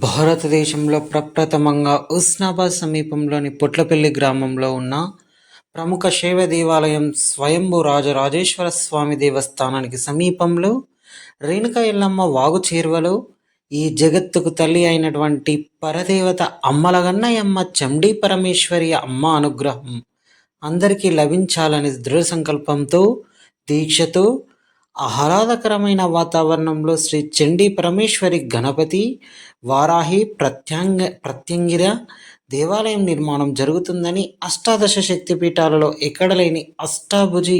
భారతదేశంలో ప్రప్రథమంగా హుస్నాబాద్ సమీపంలోని పొట్లపల్లి గ్రామంలో ఉన్న ప్రముఖ శైవ దేవాలయం స్వయంభూ రాజరాజేశ్వర స్వామి దేవస్థానానికి సమీపంలో రేణుకా ఎల్లమ్మ వాగు చేరువలో ఈ జగత్తుకు తల్లి అయినటువంటి పరదేవత అమ్మలగన్నయమ్మ చండీ పరమేశ్వరి అమ్మ అనుగ్రహం అందరికీ లభించాలని దృఢ సంకల్పంతో దీక్షతో ఆహ్లాదకరమైన వాతావరణంలో శ్రీ చండీ పరమేశ్వరి గణపతి వారాహి ప్రత్యంగ ప్రత్యంగిర దేవాలయం నిర్మాణం జరుగుతుందని అష్టాదశ శక్తిపీఠాలలో ఎక్కడలేని అష్టాభుజి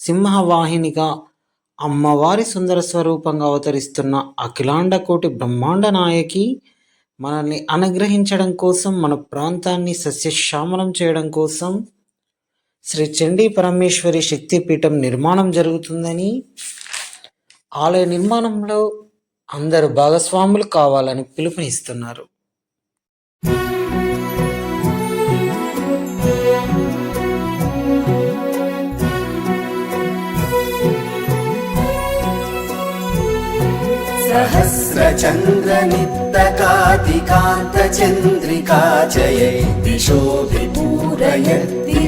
సింహవాహినిగా అమ్మవారి సుందర స్వరూపంగా అవతరిస్తున్న అఖిలాండ కోటి బ్రహ్మాండ నాయకి మనల్ని అనుగ్రహించడం కోసం మన ప్రాంతాన్ని సస్యశ్యామలం చేయడం కోసం శ్రీ చండీ పరమేశ్వరి శక్తిపీఠం నిర్మాణం జరుగుతుందని ఆలయ నిర్మాణంలో అందరు భాగస్వాములు కావాలని పిలుపునిస్తున్నారు सहस्रचन्द्रनित्तकातिकान्तचन्द्रिका जये दिशोऽभिपूरयत्ति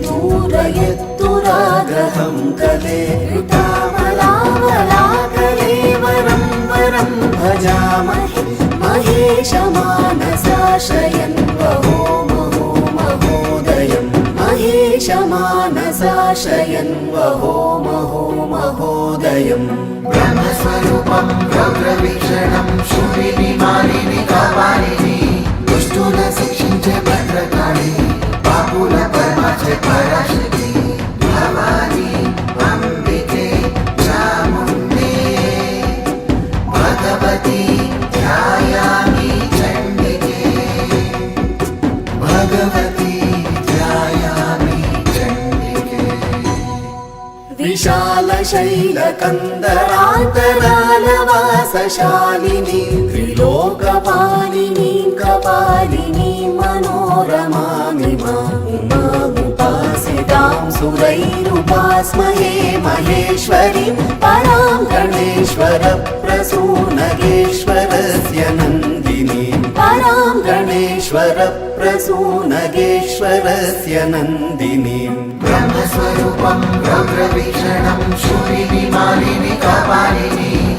दूरयत्तुराग्रहं कले ऋतामलावलाकले महे महेश मानसाश्रयन् वहो महो महोदयं महेश मानसाश्रयन् वहो महो महोदयं ब्रह्मस्वरूपं रौद्रवीक्षणं शूरिणि मालिनि कावारिणि दुष्टुल शिक्षिञ्च भद्रकाणि पापुल परमाचे पराशि विशालशैलकन्दरान्तरालवासशालिनी त्रिलोकपालिनी कपालिनी मनोरमामि मामुपासितां सुरैरुपास्महे महेश्वरीं परां गणेश्वरप्रसूनगेश्वरस्य नन्दिनीं परां गणेश्वरप्रसूनगेश्वरस्य नन्दिनीम् బ్రహ్మస్వరూపం రౌద్రవీక్షణం శూరిని మాలిని కపాలిని.